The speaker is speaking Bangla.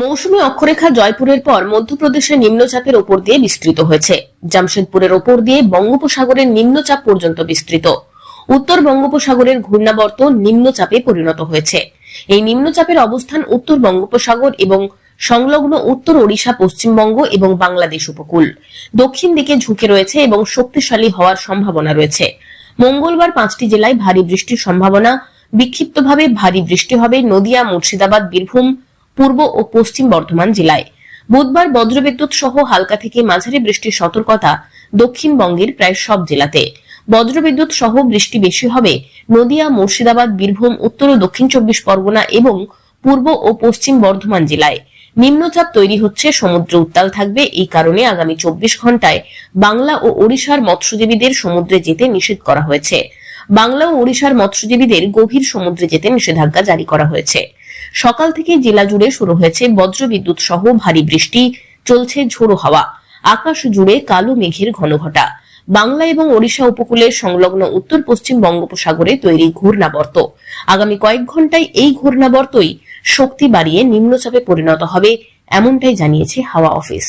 মৌসুমী অক্ষরেখা জয়পুরের পর মধ্যপ্রদেশের নিম্নচাপের ওপর দিয়ে বিস্তৃত হয়েছে। জামশেদপুরের ওপর দিয়ে বঙ্গোপসাগরের নিম্নচাপ পর্যন্ত বিস্তৃত। উত্তর বঙ্গোপসাগরের ঘূর্ণাবর্ত নিম্নচাপে পরিণত হয়েছে। এই নিম্নচাপের অবস্থান উত্তর বঙ্গোপসাগর এবং সংলগ্ন উত্তর ওড়িশা, পশ্চিমবঙ্গ এবং বাংলাদেশ উপকূল। দক্ষিণ দিকে ঝুঁকে রয়েছে এবং শক্তিশালী হওয়ার সম্ভাবনা রয়েছে। মঙ্গলবার পাঁচটি জেলায় ভারী বৃষ্টির সম্ভাবনা। বিক্ষিপ্তভাবে ভারী বৃষ্টি হবে। নদিয়া, মুর্শিদাবাদ, বীরভূম পূর্ব ও পশ্চিম বর্ধমান জেলায়। বুধবার বজ্রবিদ্যুৎ সহ হালকা থেকে মাঝারি বৃষ্টির সতর্কতা দক্ষিণবঙ্গের প্রায় সব জেলাতে। বজ্রবিদ্যুৎ সহ বৃষ্টি বেশি হবে নদিয়া, মুর্শিদাবাদ, বীরভূম, উত্তর ও দক্ষিণ চব্বিশ পরগনা এবং পূর্ব ও পশ্চিম বর্ধমান জেলায়। নিম্নচাপ তৈরি হচ্ছে, সমুদ্র উত্তাল থাকবে, এই কারণে আগামী চব্বিশ ঘন্টায় বাংলা ও ওড়িশার মৎস্যজীবীদের সমুদ্রে যেতে নিষেধ করা হয়েছে। বাংলা ও ওড়িশার মৎস্যজীবীদের গভীর সমুদ্রে যেতে নিষেধাজ্ঞা জারি করা হয়েছে। সকাল থেকে জেলা জুড়ে শুরু হয়েছে বজ্রবিদ্যুৎ সহ ভারী বৃষ্টি, চলছে ঝোড়ো হাওয়া, আকাশ জুড়ে কালো মেঘের ঘনঘটা। বাংলা এবং ওড়িশা উপকূলের সংলগ্ন উত্তর পশ্চিম বঙ্গোপসাগরে তৈরি ঘূর্ণাবর্ত। আগামী কয়েক ঘন্টায় এই ঘূর্ণাবর্তই শক্তি বাড়িয়ে নিম্নচাপে পরিণত হবে, এমনটাই জানিয়েছে হাওয়া অফিস।